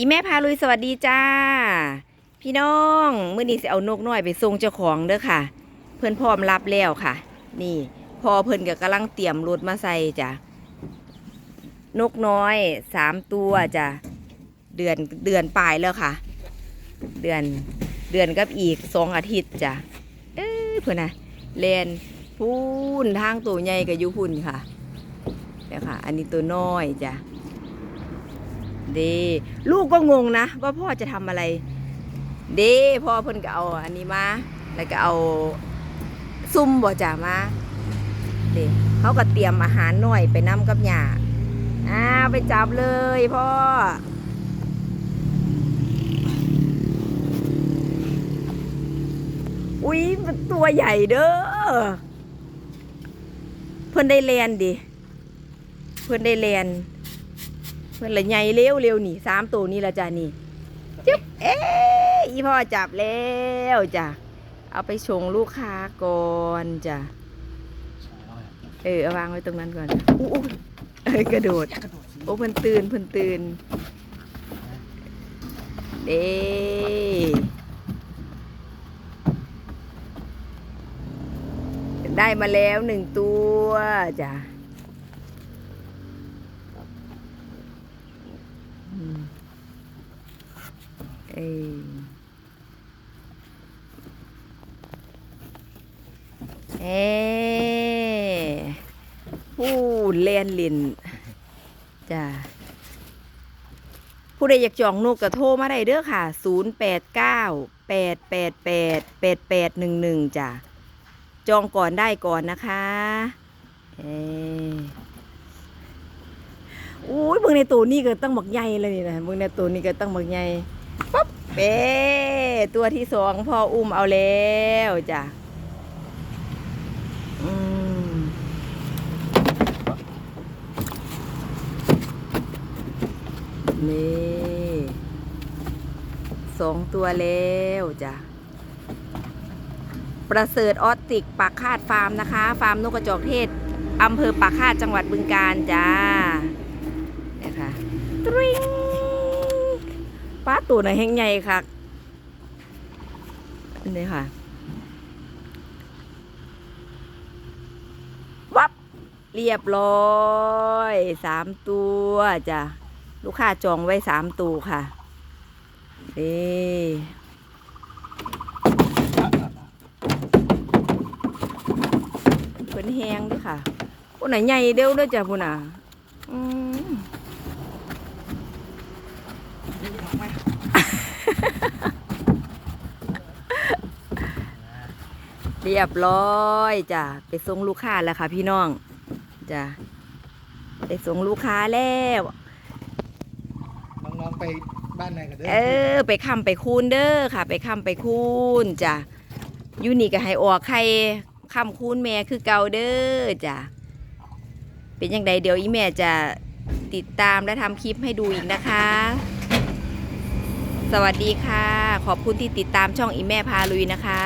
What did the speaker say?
อีแม่พาลุยสวัสดีจ้า พี่น้องมื้อนี้สิเอานกน้อยไปส่งเจ้าของเด้อค่ะ เพิ่อนพร้อมรับแล้วค่ะ นี่พอเพิ่อนก็กำลังเตรียมรถมาใส่จ้ะนกน้อยสามตัวจ้ะเดือนเดือนปลายแล้วค่ะ เดือนเดือนกับอีกสองอาทิตย์จ้ะเอ้เพื่อนนะเลนพูนทางตัวใหญ่กับยุพุ่นค่ะเดี๋ยวค่ะ อันนี้ตัวน้อยจ้ะ ดลูกก็งงนะว่าพ่อจะทำอะไรเดพ่อเพิ่นก็เอาอันนี้มาแล้วก็เอาซุ่มบ่จ่ามาเดเขาก็เตรียมอาหารหน่อยไปนำกับหยาอ้าไปจับเลยพ่ออุ้ยมันตัวใหญ่เด้อเพิ่นได้แลนดิ เพิ่นได้แลน เพื่นละใหญ่เร็วเร็วนี่สามตัวนี่ละจ้ะนี่จึ๊บเอ๊อีพ่อจับแล้วจ้ะเอาไปชงลูกค้าก่อนจ้ะเออเอาวางไว้ตรงนั้นก่อนอู้อู้เอ้ยกระโดดโอ้เพิ่นตื่นเพิ่นตื่นเด้ได้มาแล้วหนึ่งตัวจ้ะ เอยเอ้ผู้เล่นลินจ้ะผู้ใดอยากจองนกก็โทรมาได้เด้อค่ะ 0 8 9 8 8 8 8 8 1 1 จ้ะ จองก่อนได้ก่อนนะคะเอ้อุ้ยเบิ่งในตัวนี้ก็ตั้งหมักใหญ่เลยนี่นะเบิ่งในตัวนี้ก็ตั้งหมักใหญ่ ปั๊บเป้ตัวที่สองพ่ออุ้มเอาแล้วจ้ะนี่สองตัวแล้วจ้ะประเสริฐออสติกปากคาดฟาร์มนะคะ ฟาร์มนกกระจอกเทศอำเภอปากคาดจังหวัดบึงกาฬจ้าเนี่ยค่ะตริง ป้าตัวไหนแห้งใหญ่ค่ะอันี่ค่ะ วับ เรียบร้อยสามตัวจ้ะ ลูกค้าจองไว้สามตัวค่ะนี่เพิ่นแหงด้วยค่ะผู้ไหนใหญ่เด้วด้วยจ้ะผู้น่ะ เรียบร้อยจ้ะไปส่งลูกค้าแล้วค่ะ พี่น้องจ้ะไปส่งลูกค้าแล้วน้องๆไปบ้านไหนกันเด้เออ ไปคำไปคูนเด้อค่ะ ไปคำไปคูนจ้ะอยูนี่ก็ให้ออกใครคำคูนแม่คือเก่าเด้อจ้ะเป็นยังไงเดี๋ยวอีแม่จะติดตามและทำคลิปให้ดูอีกนะคะ สวัสดีค่ะ ขอบคุณที่ติดตามช่องอีแม่พาลุยนะคะ